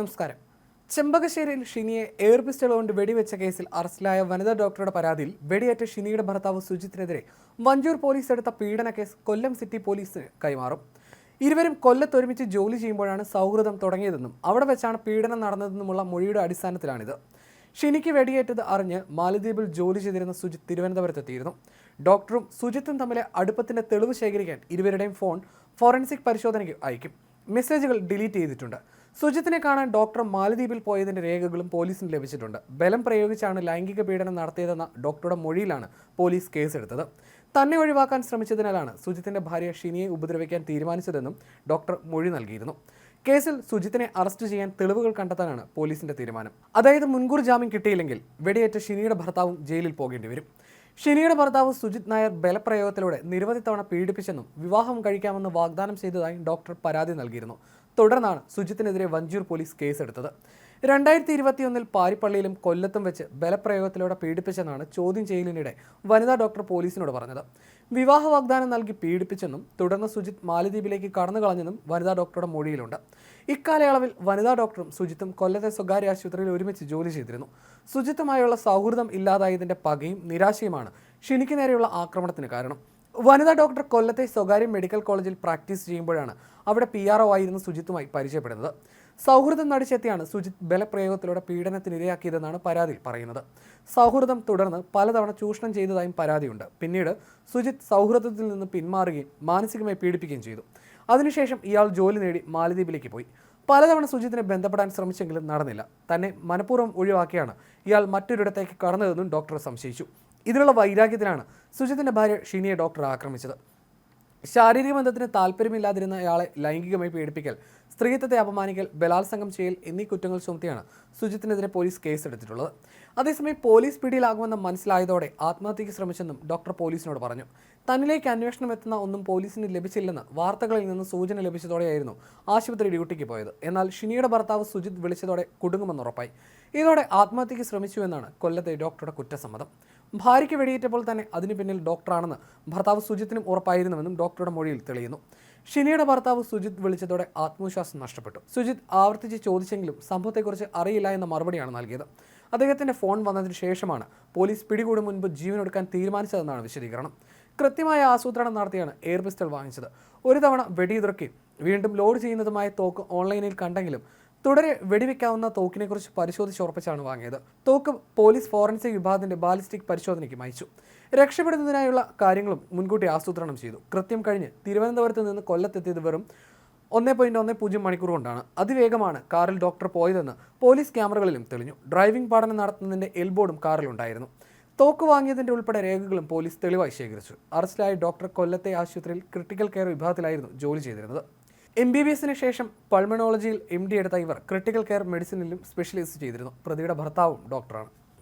നമസ്കാരം. ചെമ്പകശ്ശേരിയിൽ ഷിനിയെ air pistol കൊണ്ട് വെടിവെച്ച കേസിൽ അറസ്റ്റിലായ വനിതാ ഡോക്ടറുടെ പരാതിയിൽ വെടിയേറ്റ ഷിനിയുടെ ഭർത്താവ് സുജിത്തിനെതിരെ വഞ്ചൂർ പോലീസ് എടുത്ത പീഡന കേസ് കൊല്ലം സിറ്റി പോലീസിന് കൈമാറും. ഇരുവരും കൊല്ലത്ത് ഒരുമിച്ച് ജോലി ചെയ്യുമ്പോഴാണ് സൗഹൃദം തുടങ്ങിയതെന്നും അവിടെ വെച്ചാണ് പീഡനം നടന്നതെന്നുമുള്ള മൊഴിയുടെ അടിസ്ഥാനത്തിലാണിത്. ഷിനിക്ക് വെടിയേറ്റത് അറിഞ്ഞ് മാലദ്വീപിൽ ജോലി ചെയ്തിരുന്ന സുജിത്ത് തിരുവനന്തപുരത്തെത്തിയിരുന്നു. ഡോക്ടറും സുജിത്തും തമ്മിലെ അടുപ്പത്തിന്റെ തെളിവ് ശേഖരിക്കാൻ ഇരുവരുടെയും ഫോൺ ഫോറൻസിക് പരിശോധനയ്ക്ക് അയക്കും. മെസ്സേജുകൾ ഡിലീറ്റ് ചെയ്തിട്ടുണ്ട്. സുജിത്തിനെ കാണാൻ ഡോക്ടർ മാലദ്വീപിൽ പോയതിന്റെ രേഖകളും പോലീസിന് ലഭിച്ചിട്ടുണ്ട്. ബലം പ്രയോഗിച്ചാണ് ലൈംഗിക പീഡനം നടത്തിയതെന്ന ഡോക്ടറുടെ മൊഴിയിലാണ് പോലീസ് കേസെടുത്തത്. തന്നെ ഒഴിവാക്കാൻ ശ്രമിച്ചതിനാലാണ് സുജിത്തിന്റെ ഭാര്യ ഷിനിയെ ഉപദ്രവിക്കാൻ തീരുമാനിച്ചതെന്നും ഡോക്ടർ മൊഴി നൽകിയിരുന്നു. കേസിൽ സുജിത്തിനെ അറസ്റ്റ് ചെയ്യാൻ തെളിവുകൾ കണ്ടെത്താനാണ് പോലീസിന്റെ തീരുമാനം. അതായത് മുൻകൂർ ജാമ്യം കിട്ടിയില്ലെങ്കിൽ വെടിയേറ്റ ഷിനിയുടെ ഭർത്താവും ജയിലിൽ പോകേണ്ടി വരും. ഷിനിയുടെ ഭർത്താവ് സുജിത് നായർ ബലപ്രയോഗത്തിലൂടെ നിരവധി തവണ പീഡിപ്പിച്ചെന്നും വിവാഹം കഴിക്കാമെന്ന് വാഗ്ദാനം ചെയ്തതായും ഡോക്ടർ പരാതി നൽകിയിരുന്നു. തുടർന്നാണ് സുജിത്തിനെതിരെ വഞ്ചൂർ പോലീസ് കേസെടുത്തത്. രണ്ടായിരത്തി ഇരുപത്തിയൊന്നിൽ പാരിപ്പള്ളിയിലും കൊല്ലത്തും വെച്ച് ബലപ്രയോഗത്തിലൂടെ പീഡിപ്പിച്ചെന്നാണ് ചോദ്യം ചെയ്യലിനിടെ വനിതാ ഡോക്ടർ പോലീസിനോട് പറഞ്ഞത്. വിവാഹ വാഗ്ദാനം നൽകി പീഡിപ്പിച്ചെന്നും തുടർന്ന് സുജിത് മാലദ്വീപിലേക്ക് കടന്നു കളഞ്ഞെന്നും വനിതാ ഡോക്ടറുടെ മൊഴിയിലുണ്ട്. ഇക്കാലയളവിൽ വനിതാ ഡോക്ടറും സുജിത്തും കൊല്ലത്തെ സ്വകാര്യ ആശുപത്രിയിൽ ഒരുമിച്ച് ജോലി ചെയ്തിരുന്നു. സുജിത്തുമായുള്ള സൗഹൃദം ഇല്ലാതായതിന്റെ പകയും നിരാശയുമാണ് ഷിനിക്ക് നേരെയുള്ള ആക്രമണത്തിന് കാരണം. വനിതാ ഡോക്ടർ കൊല്ലത്തെ സ്വകാര്യ മെഡിക്കൽ കോളേജിൽ പ്രാക്ടീസ് ചെയ്യുമ്പോഴാണ് അവിടെ പി ആർ ഒ ആയിരുന്ന സുജിത്തുമായി പരിചയപ്പെടുന്നത്. സൗഹൃദം നടിച്ചെത്തിയാണ് സുജിത് ബലപ്രയോഗത്തിലൂടെ പീഡനത്തിനിരയാക്കിയതെന്നാണ് പരാതിയിൽ പറയുന്നത്. സൗഹൃദം തുടർന്ന് പലതവണ ചൂഷണം ചെയ്തതായും പരാതിയുണ്ട്. പിന്നീട് സുജിത് സൗഹൃദത്തിൽ നിന്ന് പിന്മാറുകയും മാനസികമായി പീഡിപ്പിക്കുകയും ചെയ്തു. അതിനുശേഷം ഇയാൾ ജോലി നേടി മാലദ്വീപിലേക്ക് പോയി. പലതവണ സുജിത്തിനെ ബന്ധപ്പെടാൻ ശ്രമിച്ചെങ്കിലും നടന്നില്ല. തന്നെ മനഃപൂർവം ഒഴിവാക്കിയാണ് ഇയാൾ മറ്റൊരിടത്തേക്ക് കടന്നതെന്നും ഡോക്ടർ സംശയിച്ചു. ഇതിലുള്ള വൈരാഗ്യത്തിലാണ് സുജിത്തിന്റെ ഭാര്യ ഷീനിയെ ഡോക്ടർ ആക്രമിച്ചത്. ശാരീരിക ബന്ധത്തിന് താല്പര്യമില്ലാതിരുന്ന അയാളെ ലൈംഗികമായി പീഡിപ്പിക്കൽ സ്ത്രീത്വത്തെ അപമാനിക്കൽ ബലാത്സംഗം ചെയ്യൽ എന്നീ കുറ്റങ്ങൾ ചുമത്തിയാണ് സുജിത്തിനെതിരെ പോലീസ് കേസെടുത്തിട്ടുള്ളത്. അതേസമയം പോലീസ് പിടിയിലാകുമെന്ന് മനസ്സിലായതോടെ ആത്മഹത്യയ്ക്ക് ശ്രമിച്ചെന്നും ഡോക്ടർ പോലീസിനോട് പറഞ്ഞു. തന്നിലേക്ക് അന്വേഷണം എത്തുന്ന ഒന്നും പോലീസിന് ലഭിച്ചില്ലെന്ന് വാർത്തകളിൽ നിന്ന് സൂചന ലഭിച്ചതോടെയായിരുന്നു ആശുപത്രി ഡ്യൂട്ടിക്ക് പോയത്. എന്നാൽ ഷിനിയുടെ ഭർത്താവ് സുജിത് വിളിച്ചതോടെ കുടുങ്ങുമെന്ന് ഉറപ്പായി. ഇതോടെ ആത്മഹത്യയ്ക്ക് ശ്രമിച്ചു എന്നാണ് കൊല്ലത്തെ ഡോക്ടറുടെ കുറ്റസമ്മതം. ഭാര്യയ്ക്ക് വെടിയേറ്റപ്പോൾ തന്നെ അതിന് പിന്നിൽ ഡോക്ടറാണെന്ന് ഭർത്താവ് സുജിത്തിനും ഉറപ്പായിരുന്നുവെന്നും ഡോക്ടറുടെ മൊഴിയിൽ തെളിയുന്നു. ഷിനിയുടെ ഭർത്താവ് സുജിത് വിളിച്ചതോടെ ആത്മവിശ്വാസം നഷ്ടപ്പെട്ടു. സുജിത് ആവർത്തിച്ച് ചോദിച്ചെങ്കിലും സംഭവത്തെക്കുറിച്ച് അറിയില്ല എന്ന മറുപടിയാണ് നൽകിയത്. അദ്ദേഹത്തിന്റെ ഫോൺ വന്നതിന് ശേഷമാണ് പോലീസ് പിടികൂടും മുൻപ് ജീവനൊടുക്കാൻ തീരുമാനിച്ചതെന്നാണ് വിശദീകരണം. കൃത്യമായ ആസൂത്രണം നടത്തിയാണ് എയർ പിസ്റ്റൾ വാങ്ങിച്ചത്. ഒരു തവണ വെടിയുതിർക്കി വീണ്ടും ലോഡ് ചെയ്യുന്നതുമായ തോക്ക് ഓൺലൈനിൽ കണ്ടെങ്കിലും തുടരെ വെടിവെക്കാവുന്ന തോക്കിനെക്കുറിച്ച് പരിശോധിച്ചുറപ്പിച്ചാണ് വാങ്ങിയത്. തോക്ക് പോലീസ് ഫോറൻസിക് വിഭാഗത്തിന്റെ ബാലിസ്റ്റിക് പരിശോധനയ്ക്ക് അയച്ചു രക്ഷപ്പെടുന്നതിനായുള്ള കാര്യങ്ങളും മുൻകൂട്ടി ആസൂത്രണം ചെയ്തു. കൃത്യം കഴിഞ്ഞ് തിരുവനന്തപുരത്ത് നിന്ന് കൊല്ലത്തെത്തിയത് വെറും ഒന്നേ പോയിന്റ് ഒന്ന് പൂജ്യം മണിക്കൂർ കൊണ്ടാണ്. അതിവേഗമാണ് കാറിൽ ഡോക്ടർ പോയതെന്ന് പോലീസ് ക്യാമറകളിലും തെളിഞ്ഞു. ഡ്രൈവിംഗ് പഠനം നടത്തുന്നതിന്റെ എൽബോർഡും കാറിലുണ്ടായിരുന്നു. തോക്ക് വാങ്ങിയതിന്റെ ഉൾപ്പെടെ രേഖകളും പോലീസ് തെളിവായി ശേഖരിച്ചു. അറസ്റ്റിലായ ഡോക്ടർ കൊല്ലത്തെ ആശുപത്രിയിൽ ക്രിട്ടിക്കൽ കെയർ വിഭാഗത്തിലായിരുന്നു ജോലി ചെയ്തിരുന്നത്. എം ബി ബി എസിന് ശേഷം പൾമണോളജിയിൽ എം ഡി എടുത്ത ഇവർ ക്രിട്ടിക്കൽ കെയർ മെഡിസിനിലും സ്പെഷ്യലൈസ് ചെയ്തിരുന്നു. പ്രതിയുടെ ഭർത്താവും ഡോക്ടറാണ്